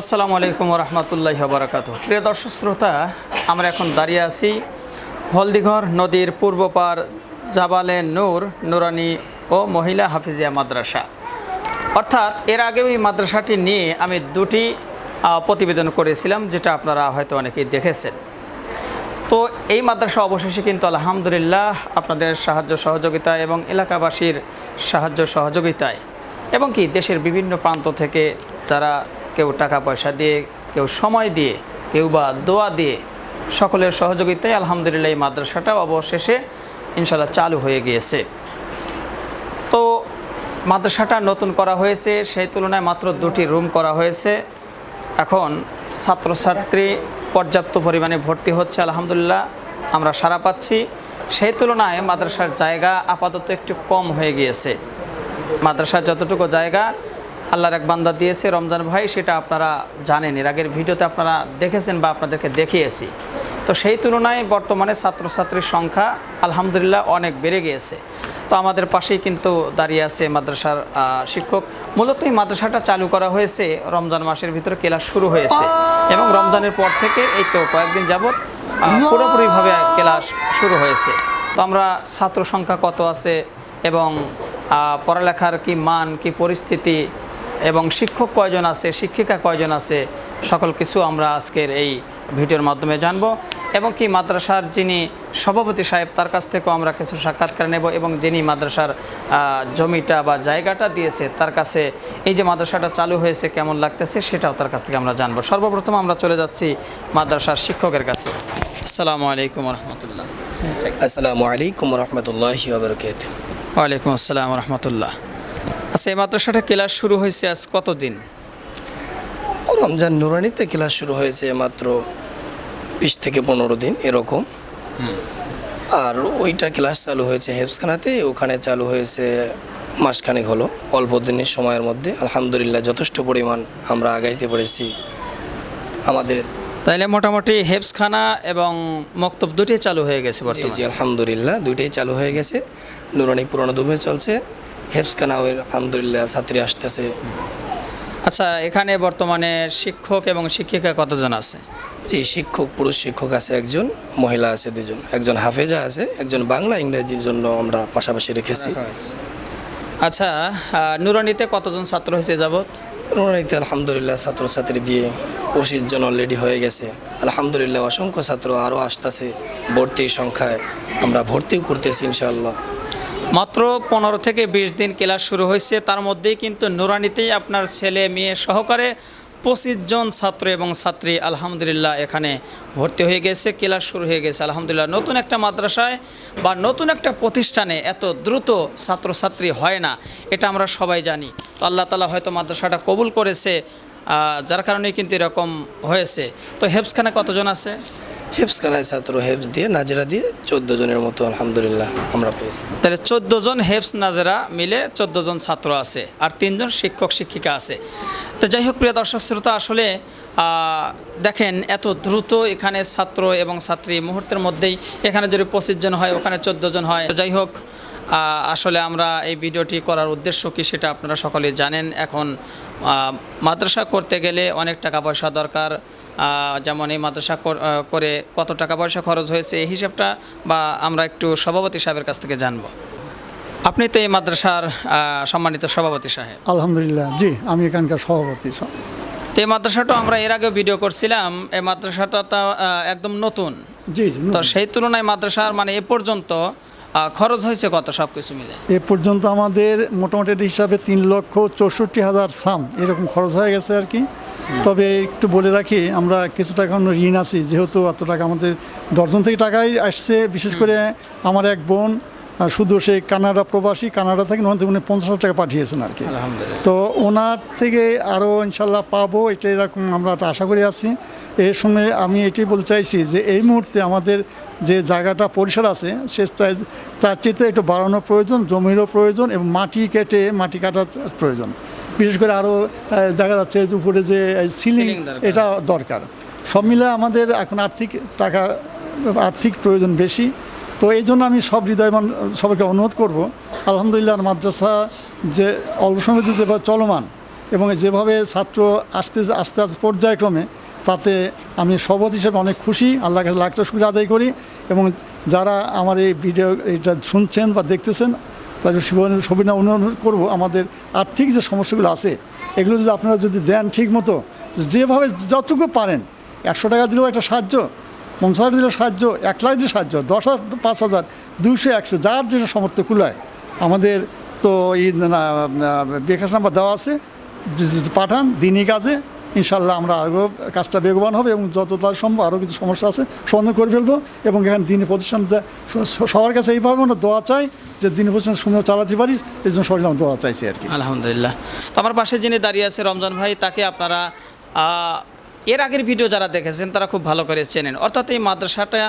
আসসালামু আলাইকুম রহমতুল্লাহ বারাকাতু প্রিয় দর্শক শ্রোতা, আমরা এখন দাঁড়িয়ে আছি হলদিঘর নদীর পূর্ব পার জাবালে নূর, নুরানি ও মহিলা হাফিজিয়া মাদ্রাসা। অর্থাৎ এর আগেও এই মাদ্রাসাটি নিয়ে আমি দুটি প্রতিবেদন করেছিলাম, যেটা আপনারা হয়তো অনেকেই দেখেছেন। তো এই মাদ্রাসা অবশেষে কিন্তু আলহামদুলিল্লাহ আপনাদের সাহায্য সহযোগিতা এবং এলাকাবাসীর সাহায্য সহযোগিতায় এবং কি দেশের বিভিন্ন প্রান্ত থেকে যারা কেউ টাকা পয়সা দিয়ে, কেউ সময় দিয়ে, কেউ বা দোয়া দিয়ে সকলের সহযোগিতায় আলহামদুলিল্লাহ এই মাদ্রাসাটা অবশেষে ইনশাল্লাহ চালু হয়ে গিয়েছে। তো মাদ্রাসাটা নতুন করা হয়েছে, সেই তুলনায় মাত্র দুটি রুম করা হয়েছে। এখন ছাত্রছাত্রী পর্যাপ্ত পরিমাণে ভর্তি হচ্ছে, আলহামদুলিল্লাহ আমরা সারা পাচ্ছি। সেই তুলনায় মাদ্রাসার জায়গা আপাতত একটু কম হয়ে গিয়েছে। মাদ্রাসার যতটুকু জায়গা আল্লাহর এক বান্দা দিয়েছে, রমজান ভাই, সেটা আপনারা জানেন। এর আগের ভিডিওতে আপনারা দেখেছেন বা আপনাদেরকে দেখিয়েছি। তো সেই তুলনায় বর্তমানে ছাত্রছাত্রীর সংখ্যা আলহামদুলিল্লাহ অনেক বেড়ে গিয়েছে। তো আমাদের পাশেই কিন্তু দাঁড়িয়ে আছে মাদ্রাসার শিক্ষক। মূলত এই মাদ্রাসাটা চালু করা হয়েছে রমজান মাসের ভিতরে ক্লাস শুরু হয়েছে। এবং রমজানের পর থেকে এই তো কয়েকদিন যাবৎ পুরোপুরিভাবে ক্লাস শুরু হয়েছে। তো আমরা ছাত্র সংখ্যা কত আছে এবং পড়ালেখার কি মান, কি পরিস্থিতি এবং শিক্ষক কয়জন আছে শিক্ষিকা কয়জন আছে সকল কিছু আমরা আজকের এই ভিডিওর মাধ্যমে জানব। এবং কি মাদ্রাসার যিনি সভাপতি সাহেব তার কাছ থেকেও আমরা কিছু সাক্ষাৎকার নেব এবং যিনি মাদ্রাসার জমিটা বা জায়গাটা দিয়েছে তার কাছে এই যে মাদ্রাসাটা চালু হয়েছে কেমন লাগতেছে সেটাও তার কাছ থেকে আমরা জানব। সর্বপ্রথম আমরা চলে যাচ্ছি মাদ্রাসার শিক্ষকের কাছে। আসসালামু আলাইকুম রহমতুল্লাহ আসসালামু আলাইকুম রহমতুল্লাহ ওয়ালাইকুম আসসালাম রহমতুল্লাহ আচ্ছা এই মাদ্রাসাটা ক্লাস শুরু হয়েছে আজ কতদিন? রমজান নুরানিতে ক্লাস শুরু হয়েছে মাত্র বিশ থেকে পনেরো দিন এরকম। আর ওইটা ক্লাস চালু হয়েছে হেফসখানাতে ওখানে চালু হয়েছে মাসখানেক হলো অল্প দিনের সময়ের মধ্যে। আলহামদুলিল্লাহ যথেষ্ট পরিমাণ আমরা আগাইতে পেরেছি আমাদের। তাইলে মোটামুটি হেফসখানা এবং মক্তব দুটি চালু হয়ে গেছে বর্তমানে? আলহামদুলিল্লাহ দুইটাই চালু হয়ে গেছে। নুরানি পুরনো দুমে চলছে। হেফসখানাও আলহামদুলিল্লাহ ছাত্রী আসতেছে। আচ্ছা এখানে বর্তমানে শিক্ষক এবং শিক্ষিকা কতজন আছে? জি শিক্ষক পুরুষ শিক্ষক আছে একজন মহিলা আছে দুজন। একজন হাফেজা আছে একজন বাংলা ইংরেজির জন্য আমরা পাশাপাশি রেখেছি। আচ্ছা নুরানিতে কতজন ছাত্র হয়েছে যাবৎ? রোনাইতে আলহামদুলিল্লাহ ছাত্রছাত্রী দিয়ে পঁচিশ জন অলরেডি হয়ে গেছে। আলহামদুলিল্লাহ অসংখ্য ছাত্র আরও আসতেছে। ভর্তির সংখ্যায় আমরা ভর্তিও করতেছি ইনশাআল্লাহ। মাত্র পনেরো থেকে বিশ দিন ক্লাস শুরু হয়েছে। তার মধ্যেই কিন্তু নুরানিতেই আপনার ছেলে মেয়ে সহকারে পঁচিশ জন ছাত্র এবং ছাত্রী আলহামদুলিল্লাহ এখানে ভর্তি হয়ে গেছে, ক্লাস শুরু হয়ে গেছে। আলহামদুলিল্লাহ, নতুন একটা মাদ্রাসায় বা নতুন একটা প্রতিষ্ঠানে এত দ্রুত ছাত্রছাত্রী হয় না, এটা আমরা সবাই জানি। তো আল্লাহ তালা হয়তো মাদ্রাসাটা কবুল করেছে যার কারণে কিন্তু এরকম হয়েছে। তো হেফসখানে কতজন আছে? হেফসখানায় ছাত্র হেফস দিয়ে নাজেরা দিয়ে চোদ্দ জনের মতো, আলহামদুলিল্লাহ, আমরা পেয়েছি। তাহলে চোদ্দ জন হেফস, নাজেরা মিলে চোদ্দ জন ছাত্র আছে আর তিনজন শিক্ষক, শিক্ষিকা আছে। তো যাই হোক, প্রিয় দর্শক শ্রোতা, আসলে দেখেন, এত দ্রুত এখানে ছাত্র এবং ছাত্রী মুহূর্তের মধ্যেই এখানে যদি পঁচিশ জন হয়, ওখানে চোদ্দ জন হয়। যাই হোক আসলে আমরা এই ভিডিওটি করার উদ্দেশ্য কি সেটা আপনারা সকলে জানেন। এখন মাদ্রাসা করতে গেলে অনেক টাকা পয়সা দরকার। যেমন এই মাদ্রাসা করে কত টাকা পয়সা খরচ হয়েছে এই হিসাবটা বা আমরা একটু সভাপতি সাহেবের কাছ থেকে জানব। আপনি তো এই মাদ্রাসার সম্মানিত সভাপতি সাহেব। আলহামদুলিল্লাহ জি আমি এখানকার সভাপতি তো এই মাদ্রাসাটা আমরা এর আগেও ভিডিও করছিলাম এই মাদ্রাসাটা তা একদম নতুন। জি তো সেই তুলনায় মাদ্রাসার মানে এ পর্যন্ত খরচ হয়েছে কত সব কিছু মিলে? এ পর্যন্ত আমাদের মোটামুটি হিসাবে তিন লক্ষ চৌষট্টি হাজার সাম এরকম খরচ হয়ে গেছে আর কি। তবে একটু বলে রাখি আমরা কিছু টাকা ঋণ আছি যেহেতু এত টাকা আমাদের দশজন থেকে টাকাই আসছে বিশেষ করে আমার এক বোন শুধু সে কানাডা প্রবাসী কানাডা থেকে ওখান থেকে উনি পঞ্চাশ হাজার টাকা পাঠিয়েছেন আর কি। তো ওনার থেকে আরও ইনশাল্লাহ পাবো এটা এরকম আমরা একটা আশা করে আছি। এর সঙ্গে আমি এটাই বলতে চাইছি যে এই মুহূর্তে আমাদের যে জায়গাটা পরিসর আছে সে তার চেয়ে একটু বাড়ানোর প্রয়োজন জমিরও প্রয়োজন এবং মাটি কেটে মাটি কাটার প্রয়োজন। বিশেষ করে আরও দেখা যাচ্ছে যে উপরে যে সিলিং এটা দরকার। সব মিলে আমাদের এখন আর্থিক টাকা আর্থিক প্রয়োজন বেশি। তো এই জন্য আমি সব হৃদয়মান সবাইকে অনুরোধ করব। আলহামদুলিল্লাহ মাদ্রাসা যে অল্প সময় যেভাবে চলমান এবং যেভাবে ছাত্র আসতে আস্তে আস্তে পর্যায়ক্রমে, তাতে আমি সভাপতি হিসেবে অনেক খুশি। আল্লাহ কাছে লাখটা শুক্রিয়া আদায় করি এবং যারা আমার এই ভিডিও এটা শুনছেন বা দেখতেছেন, তাদের সবিনা অনুরোধ করব আমাদের আর্থিক যে সমস্যাগুলো আছে, এগুলো যদি আপনারা যদি দেন ঠিক মতো যেভাবে যতটুকু পারেন, একশো টাকা দিলেও একটা সাহায্য পঞ্চাশ দিলেও সাহায্য, এক লাখ দিলে সাহায্য, দশ হাজার, পাঁচ হাজার দুশো একশো, যার যেটা সমর্থ কুলায়। আমাদের তো এই বিকাশ নাম্বার দেওয়া আছে। পাঠান, দিনই কাজে ইনশাল্লাহ আমরা আরও কাজটা বেগবান হবে এবং যত তার সম্ভব আরও কিছু সমস্যা আছে, সমাধান করে ফেলব এবং এখানে দিনই প্রতিষ্ঠান সবার কাছে এইভাবে আমরা দোয়া চাই যে দিনই প্রতিষ্ঠান সুন্দর চালাতে পারি, এই জন্য সবাই আমরা দোয়া চাইছি আর কি। আলহামদুলিল্লাহ। তো আমার পাশে যিনি দাঁড়িয়ে আছে রমজান ভাই, তাকে আপনারা এর আগের ভিডিও যারা দেখেছেন, তারা খুব ভালো করে চেনেন। অর্থাৎ এই মাদ্রাসাটা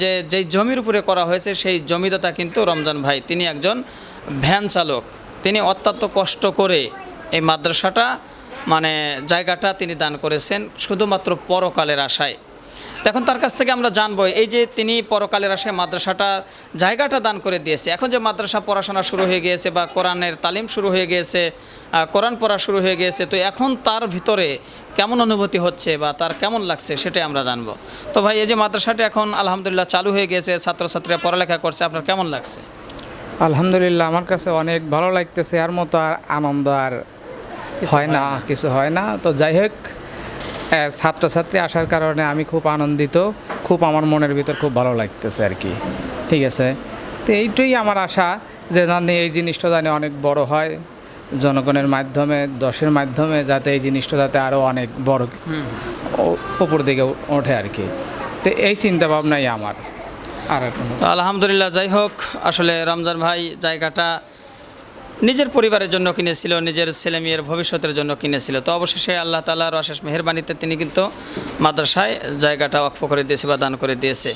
যে, যেই জমির উপরে করা হয়েছে, সেই জমিদাতা কিন্তু রমজান ভাই। তিনি একজন ভ্যান চালক। তিনি অত্যন্ত কষ্ট করে এই মাদ্রাসাটা মানে জায়গাটা তিনি দান করেছেন, শুধুমাত্র পরকালের আশায়। এখন তার কাছ থেকে আমরা জানব এই যে তিনি পরকালের আশায় মাদ্রাসাটার জায়গাটা দান করে দিয়েছে। এখন যে মাদ্রাসা পড়াশোনা শুরু হয়ে গিয়েছে বা কোরআনের তালিম শুরু হয়ে গিয়েছে কোরআন পড়া শুরু হয়ে গিয়েছে তো এখন তার ভিতরে কেমন অনুভূতি হচ্ছে বা তার কেমন লাগছে সেটাই আমরা জানব। তো ভাই এই যে মাদ্রাসাটা এখন আলহামদুলিল্লাহ চালু হয়ে গিয়েছে ছাত্রছাত্রীরা পড়ালেখা করছে আপনার কেমন লাগছে? আলহামদুলিল্লাহ আমার কাছে অনেক ভালো লাগতেছে আর মতো আর আনন্দ আর হয় না। কিছু হয় না। তো যাই হোক ছাত্রছাত্রী আসার কারণে আমি খুব আনন্দিত, খুব আমার মনের ভিতর খুব ভালো লাগতেছে আর কি। ঠিক আছে? তো এইটাই আমার আশা যে জানি এই জিনিসটা জানি অনেক বড় হয়, জনগণের মাধ্যমে, দশের মাধ্যমে যাতে এই জিনিসটা যাতে আরও অনেক বড় ও- উপর দিকে ওঠে আর কি। তো এই চিন্তা ভাবনাই আমার। আর আলহামদুলিল্লাহ, যাই হোক, আসলে রমজান ভাই জায়গাটা নিজের পরিবারের জন্য কিনেছিল, নিজের ছেলে মেয়ের ভবিষ্যতের জন্য কিনেছিল। তো অবশেষে আল্লাহ তালার অশেষ মেহরবানিতে তিনি কিন্তু মাদ্রাসায় জায়গাটা অক্ষ করে দিয়েছে বা দান করে দিয়েছে।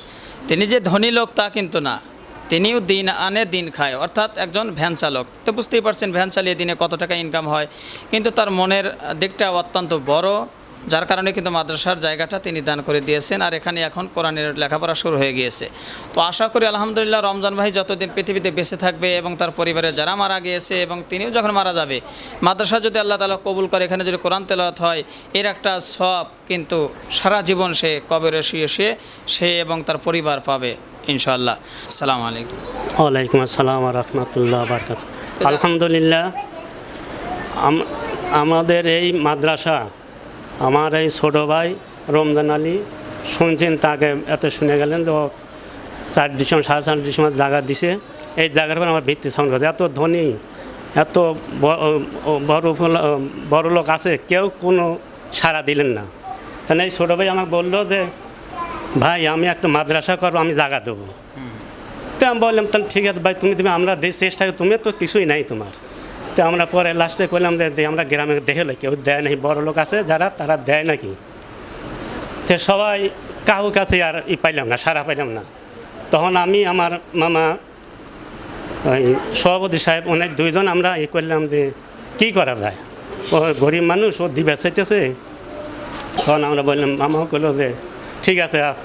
তিনি যে ধনী লোক তা কিন্তু না। তিনিও দিন আনে, দিন খায়। অর্থাৎ একজন ভ্যান চালক। তো বুঝতেই পারছেন, ভ্যান চালিয়ে দিনে কত টাকা ইনকাম হয়। কিন্তু তার মনের দিকটা অত্যন্ত বড়। যার কারণে কিন্তু মাদ্রাসার জায়গাটা তিনি দান করে দিয়েছেন আর এখানে এখন কোরআনের লেখাপড়া শুরু হয়ে গিয়েছে। তো আশা করি আলহামদুলিল্লাহ রমজান ভাই যতদিন পৃথিবীতে বেঁচে থাকবে এবং তার পরিবারের যারা মারা গিয়েছে এবং তিনিও যখন মারা যাবে, মাদ্রাসা যদি আল্লাহ তালা কবুল করে, এখানে যদি কোরআন তেলাওয়াত হয়, এর একটা সব কিন্তু সারা জীবন সে কবরে শুয়ে শুয়ে সে এবং তার পরিবার পাবে ইনশাল্লাহ আসসালামু আলাইকুম। ওয়ালাইকুম আসসালাম রহমতুল্লাহ আলহামদুলিল্লাহ, আম- আমাদের এই মাদ্রাসা আমার এই ছোট ভাই রমজান আলী শুনছেন তাকে এত শুনে গেলেন তো চার ডিসেম্বর সাড়ে চার ডিসেম্বর জায়গা দিছে। এই জায়গার উপর আমার ভিত্তি সংগ্রহ এত ধনী এত বড় বড় লোক আছে কেউ কোনো সাড়া দিলেন না। তাহলে এই ছোটো ভাই আমাকে বলল যে ভাই আমি একটা মাদ্রাসা করব আমি জায়গা দেবো। তো আমি বললাম তাহলে ঠিক আছে ভাই তুমি তুমি আমরা দেশ চেষ্টা তুমি তো কিছুই নাই তোমার। তো আমরা পরে লাস্টে করলাম যে আমরা গ্রামে দেখে লই, কেউ দেয় নাই বড় লোক আছে যারা তারা দেয় নাকি? তো সবাই কাহু কাছে আর ই পাইলাম না সারা পাইলাম না। তখন আমি আমার মামা ওই সভাপতি সাহেব অনেক দুইজন আমরা ই করলাম যে কী করা যায়? ও গরিব মানুষ ও দিবে চাইতেছে। তখন আমরা বললাম মামাও করল যে ঠিক আছে আস।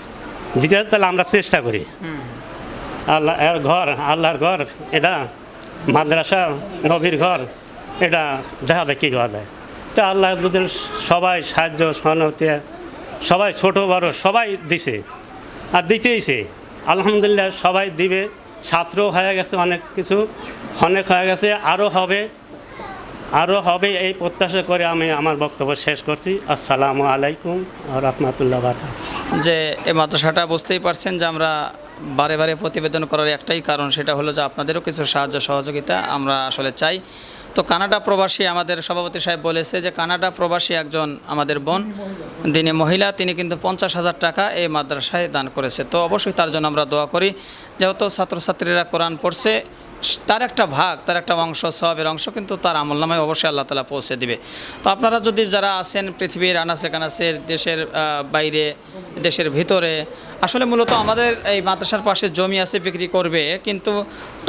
দিতে তাহলে আমরা চেষ্টা করি। আল্লাহ এর ঘর আল্লাহর ঘর এটা মাদ্রাসা, নবীর ঘর, এটা দেখা যায় কী করা যায় তা আল্লাহ সবাই সাহায্য, সহানুভূতি, সবাই ছোট, বড়, সবাই দিছে, আর দিতেইছে। আলহামদুলিল্লাহ সবাই দিবে, ছাত্র হয়ে গেছে অনেক কিছু, অনেক হয়ে গেছে আরও হবে আরও হবে এই প্রত্যাশা করে আমি আমার বক্তব্য শেষ করছি। আসসালামু আলাইকুম রহমতুল্লাহ যে এই মাদ্রাসাটা বুঝতেই পারছেন যে আমরা বারে বারে প্রতিবেদন করার একটাই কারণ সেটা হলো যে আপনাদেরও কিছু সাহায্য সহযোগিতা আমরা আসলে চাই। তো কানাডা প্রবাসী আমাদের সভাপতি সাহেব বলেছে যে কানাডা প্রবাসী একজন আমাদের বোন দিনে মহিলা, তিনি কিন্তু পঞ্চাশ হাজার টাকা এই মাদ্রাসায় দান করেছে। তো অবশ্যই তার জন্য আমরা দোয়া করি। যেহেতু ছাত্রছাত্রীরা কোরআন পড়ছে, তার একটা ভাগ, তার একটা অংশ, সবের অংশ কিন্তু তার আমল নামায় অবশ্যই আল্লাহ তালা পৌঁছে দিবে। তো আপনারা যদি যারা আছেন পৃথিবীর আনাচে কানাচে, দেশের বাইরে, দেশের ভিতরে আসলে মূলত আমাদের এই মাদ্রাসার পাশে জমি আছে, বিক্রি করবে, কিন্তু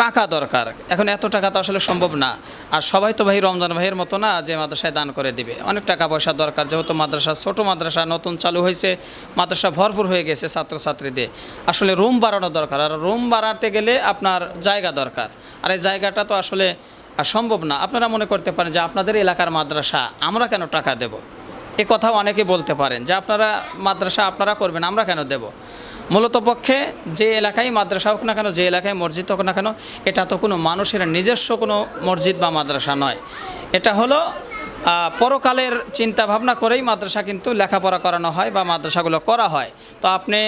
টাকা দরকার। এখন এত টাকা তো আসলে সম্ভব না। আর সবাই তো ভাই রমজান ভাইয়ের মতো না যে মাদ্রাসায় দান করে দিবে। অনেক টাকা পয়সা দরকার, যেহেতু মাদ্রাসা ছোট মাদ্রাসা, নতুন চালু হয়েছে, মাদ্রাসা ভরপুর হয়ে গেছে ছাত্রছাত্রীদের। আসলে রুম বাড়ানো দরকার, আর রুম বাড়াতে গেলে আপনার জায়গা দরকার। আর এই জায়গাটা তো আসলে সম্ভব না। আপনারা মনে করতে পারেন যে আপনাদের এলাকার মাদ্রাসা, আমরা কেন টাকা দেব? এ কথাও অনেকে বলতে পারেন যে আপনারা মাদ্রাসা আপনারা করবেন, আমরা কেন দেব? মূলত পক্ষে যে এলাকায় মাদ্রাসা হোক না কেন, যে এলাকায় মসজিদ হোক না কেন, এটা তো কোনো মানুষের নিজস্ব কোনো মসজিদ বা মাদ্রাসা নয়। এটা হলো পরকালের চিন্তা ভাবনা করেই মাদ্রাসা কিন্তু লেখাপড়া করানো হয় বা মাদ্রাসাগুলো করা হয়। তো আপনি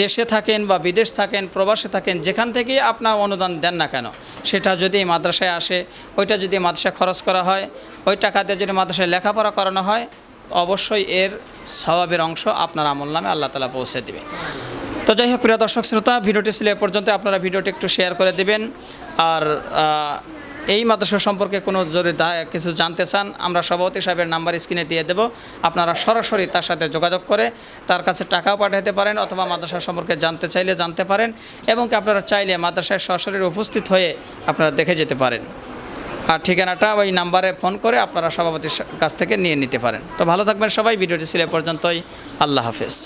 দেশে থাকেন বা বিদেশ থাকেন, প্রবাসে থাকেন, যেখান থেকেই আপনার অনুদান দেন না কেন, সেটা যদি মাদ্রাসায় আসে, ওইটা যদি মাদ্রাসায় খরচ করা হয়, ওই টাকা দিয়ে যদি মাদ্রাসায় লেখাপড়া করানো হয় অবশ্যই এর স্বভাবের অংশ আপনার আমল নামে আল্লাহ তালা পৌঁছে দেবে। তো যাই হোক, প্রিয় দর্শক শ্রোতা, ভিডিওটি ছিল এ পর্যন্ত। আপনারা ভিডিওটি একটু শেয়ার করে দেবেন। আর এই মাদ্রাসা সম্পর্কে কোনো যদি কিছু জানতে চান, আমরা সভাপতি সাহেবের নাম্বার স্ক্রিনে দিয়ে দেব। আপনারা সরাসরি তার সাথে যোগাযোগ করে তার কাছে টাকাও পাঠাতে পারেন অথবা মাদ্রাসা সম্পর্কে জানতে চাইলে জানতে পারেন এবং আপনারা চাইলে মাদ্রাসায় সরাসরি উপস্থিত হয়ে আপনারা দেখে যেতে পারেন। ঠিকানাটা ওই নাম্বারে ফোন করে আপনারা সভাপতির কাছ থেকে নিয়ে নিতে পারেন। তো ভালো থাকবেন সবাই, ভিডিওটি ছিল পর্যন্তই। আল্লাহ হাফেজ।